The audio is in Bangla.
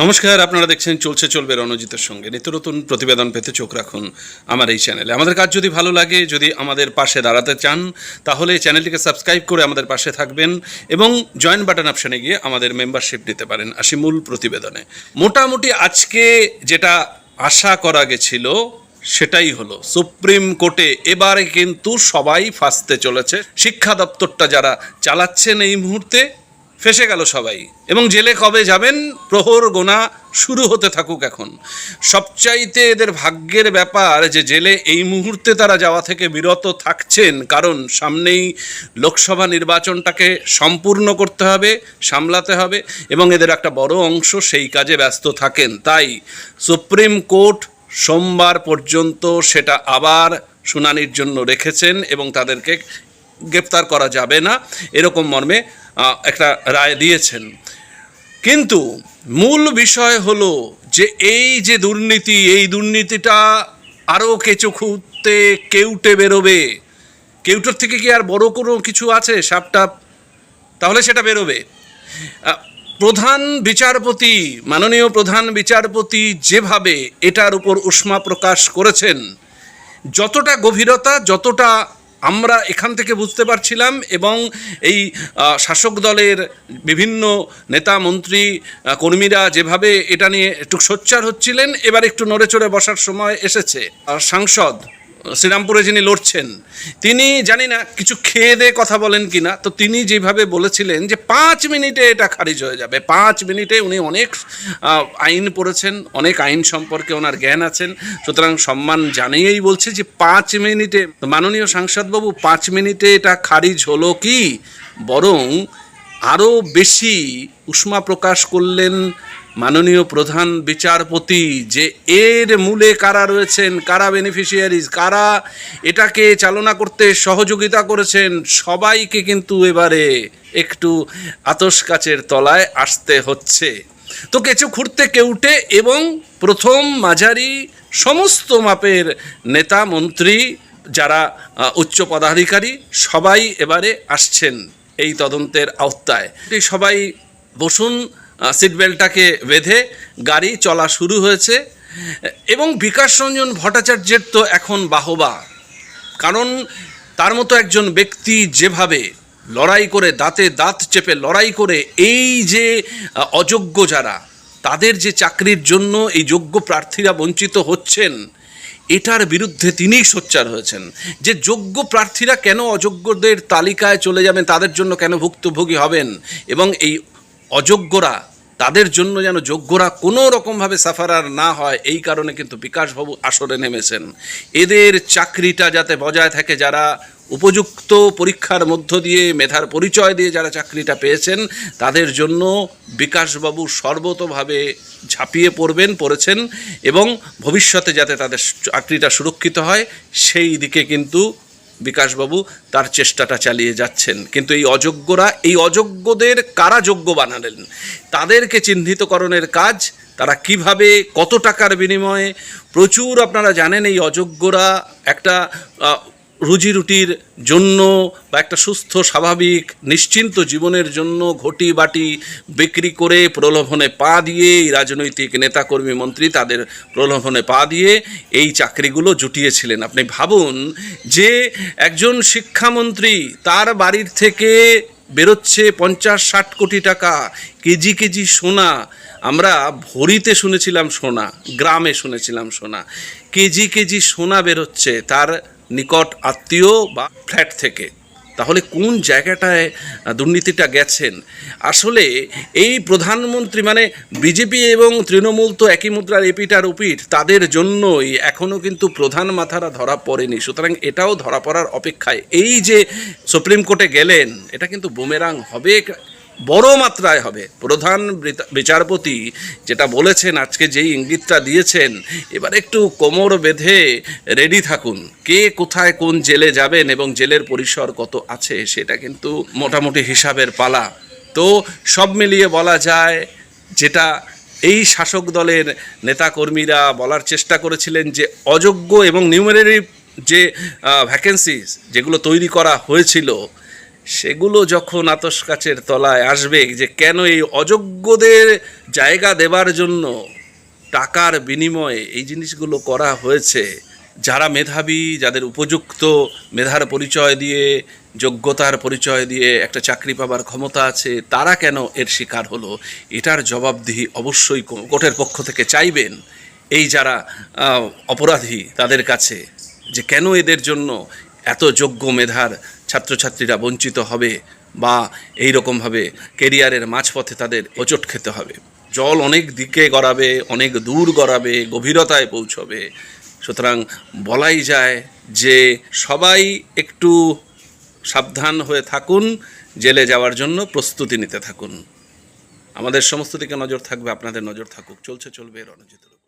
নমস্কার, আপনারা দেখছেন চলছে, চলবে রণজিতের সঙ্গে। নিত্য নতুন প্রতিবেদন পেতে চোখ রাখুন আমার এই চ্যানেলে। আমাদের কাজ যদি ভালো লাগে, যদি আমাদের পাশে দাঁড়াতে চান, তাহলে চ্যানেলটিকে সাবস্ক্রাইব করে আমাদের পাশে থাকবেন এবং জয়েন বাটন অপশানে গিয়ে আমাদের মেম্বারশিপ নিতে পারেন আসি মূল প্রতিবেদনে। মোটামুটি আজকে যেটা আশা করা গেছিল, সেটাই হলো, সুপ্রিম কোর্টে এবারে কিন্তু সবাই ফাঁসতে চলেছে। শিক্ষা দপ্তরটা যারা চালাচ্ছেন এই মুহূর্তে ফেসে গেল সবাই। এবং জেলে কবে যাবেন? প্রহর গোনা শুরু হতে থাকুক এখন। সবচাইতে এদের ভাগ্যের ব্যাপার যে জেলে এই মুহূর্তে তারা যাওয়া থেকে বিরত থাকছেন, কারণ সামনেই লোকসভা নির্বাচনটাকে সম্পূর্ণ করতে হবে, সামলাতে হবে, এবং এদের একটা বড় অংশ সেই কাজে ব্যস্ত থাকেন। তাই সুপ্রিম কোর্ট সোমবার পর্যন্ত সেটা আবার শুনানির জন্য রেখেছেন এবং তাদেরকে গ্রেপ্তার করা যাবে না। এরকম মর্মে একটা রায় দিয়েছেন। কিন্তু মূল বিষয় হলো যে এই যে দুর্নীতি, এই দুর্নীতিটা আরও কেঁচো খুঁড়তে, কেউটে বেরোবে। কেউটোর থেকে কি আর বড় কোনো কিছু আছে, সাপটাপ? তাহলে সেটা বেরোবে। প্রধান বিচারপতি, মাননীয় প্রধান বিচারপতি যেভাবে এটার উপর উষ্মা প্রকাশ করেছেন, যতটা গভীরতা, যতটা আমরা এখান থেকে বুঝতে পারছিলাম এবং এই শাসক দলের বিভিন্ন নেতা, মন্ত্রী কর্মীরা যেভাবে এটা নিয়ে একটু সোচ্চার হচ্ছিলেন, এবার একটু নড়ে চড়ে বসার সময় এসেছে। সাংসদ শ্রীরামপুরে যিনি লড়ছেন, তিনি জানি না কিছু খেয়ে দিয়ে কথা বলেন কিনা, তো তিনি যেভাবে বলেছিলেন যে পাঁচ মিনিটে এটা খারিজ হয়ে যাবে। পাঁচ মিনিটে উনি অনেক আইন পড়েছেন, অনেক আইন সম্পর্কে ওনার জ্ঞান আছেন। সুতরাং সম্মান জানিয়েই বলছে যে পাঁচ মিনিটে, মাননীয় সাংসদবাবু, পাঁচ মিনিটে এটা খারিজ হলো কি? বরং আরও বেশি উষ্মা প্রকাশ করলেন মাননীয় প্রধান বিচারপতি যে এর মূলে কারা রয়েছেন, কারা বেনিফিশিয়ারিজ কারা এটাকে চালনা করতে সহযোগিতা করেছেন, সবাইকে কিন্তু এবারে একটু আতস কাচের তলায় আসতে হচ্ছে। তো কিছু খুঁড়তে, কেউটে এবং প্রথম মাঝারি সমস্ত মাপের নেতা, মন্ত্রী যারা উচ্চ পদাধিকারী, সবাই এবারে আসছেন এই তদন্তের আওতায়। সবাই বসুন সিট বেল্টটাকে বেঁধে গাড়ি চলা শুরু হয়েছে। এবং বিকাশ রঞ্জন ভট্টাচার্যের তো এখন বাহবা। কারণ তার মতো একজন ব্যক্তি যেভাবে লড়াই করে, দাঁতে দাঁত চেপে লড়াই করে, এই যে অযোগ্য যারা, তাদের যে চাকরির জন্য এই যোগ্য প্রার্থীরা বঞ্চিত হচ্ছেন, এটার বিরুদ্ধে তিনিই সোচ্চার হয়েছেন। যে যোগ্য প্রার্থীরা কেন অযোগ্যদের তালিকায় চলে যাবেন, তাদের জন্য কেন ভুক্তভোগী হবেন? এবং এই অযোগ্যরা তাদের জন্য যেন যোগ্যরা কোনো রকমভাবে সাফারার না হয়, এই কারণে কিন্তু বিকাশবাবু আসরে নেমেছেন। এদের চাকরিটা যাতে বজায় থাকে, যারা উপযুক্ত পরীক্ষার মধ্য দিয়ে, মেধার পরিচয় দিয়ে যারা চাকরিটা পেয়েছেন, তাদের জন্য বিকাশবাবু সর্বতভাবে ঝাঁপিয়ে পড়বেন, পড়েছেন এবং ভবিষ্যতে যাতে তাদের চাকরিটা সুরক্ষিত হয়, সেই দিকে কিন্তু বিকাশবাবু তার চেষ্টাটা চালিয়ে যাচ্ছেন। কিন্তু এই অযোগ্যরা, এই অযোগ্যদের কারা যোগ্য বানালেন? তাদেরকে চিহ্নিতকরণের কাজ, তারা কীভাবে, কত টাকার বিনিময়ে? প্রচুর আপনারা জানেন এই অযোগ্যরা একটা রুজি রুটির জন্য বা একটা সুস্থ, স্বাভাবিক, নিশ্চিন্ত জীবনের জন্য ঘটি বাটি বিক্রি করে প্রলোভনে পা দিয়ে এই রাজনৈতিক নেতাকর্মী মন্ত্রী তাদের প্রলোভনে পা দিয়ে এই চাকরিগুলো জুটিয়েছিলেন। আপনি ভাবুন যে একজন শিক্ষামন্ত্রী তার বাড়ির থেকে বেরোচ্ছে পঞ্চাশ, ষাট কোটি টাকা, কেজি কেজি সোনা। আমরা ভরিতে শুনেছিলাম সোনা, গ্রামে শুনেছিলাম সোনা। কেজি কেজি সোনা বেরোচ্ছে, তার নিকট আত্মীয় বা ফ্ল্যাট থেকে। তাহলে কোন জায়গাটায় দুর্নীতিটা গেছেন? আসলে এই প্রধানমন্ত্রী মানে বিজেপি এবং তৃণমূল তো একই মুদ্রার এপিটার উপিট তাদের জন্যই এখনও কিন্তু প্রধান মাথারা ধরা পড়েনি। সুতরাং এটাও ধরা পড়ার অপেক্ষায়। এই যে সুপ্রিম কোর্টে গেলেন, এটা কিন্তু বুমেরাং হবে। বড় মাত্রায় হবে। প্রধান বিচারপতি যেটা বলেছেন, আজকে যেই ইঙ্গিতটা দিয়েছেন, এবার একটু কোমর বেঁধে রেডি থাকুন। কে কোথায় কোন জেলে যাবেন এবং জেলের পরিসর কত আছে, সেটা কিন্তু মোটামুটি হিসাবের পালা। তো সব মিলিয়ে বলা যায়, যেটা এই শাসক দলের নেতাকর্মীরা বলার চেষ্টা করেছিলেন যে, অযোগ্য এবং নিউমারেরি যে ভ্যাকেন্সিস যেগুলো তৈরি করা হয়েছিল সেগুলো যখন আতস কাচের তলায় আসবে, যে কেন এই অযোগ্যদের জায়গা দেবার জন্য টাকার বিনিময়ে এই জিনিসগুলো করা হয়েছে? যারা মেধাবী, যাদের উপযুক্ত মেধার পরিচয় দিয়ে, যোগ্যতার পরিচয় দিয়ে একটা চাকরি পাবার ক্ষমতা আছে, তারা কেন এর শিকার হলো? এটার জবাবদিহি অবশ্যই কোর্টের পক্ষ থেকে চাইবেন। এই যারা অপরাধী তাদের কাছে, যে কেন এদের জন্য এত যোগ্য মেধার ছাত্রছাত্রীরা বঞ্চিত হবে বা এই রকমভাবে কেরিয়ারের মাঝপথে তাদের ওচট খেতে হবে। জল অনেক দিকে গড়াবে, অনেক দূর গড়াবে, গভীরতায় পৌঁছবে। সুতরাং বলাই যায় যে সবাই একটু সাবধান হয়ে থাকুন, জেলে যাওয়ার জন্য প্রস্তুতি নিতে থাকুন। আমাদের সমস্ত দিকে নজর থাকবে, আপনাদের নজর থাকুক। চলছে, চলবে রণজিত রূপে।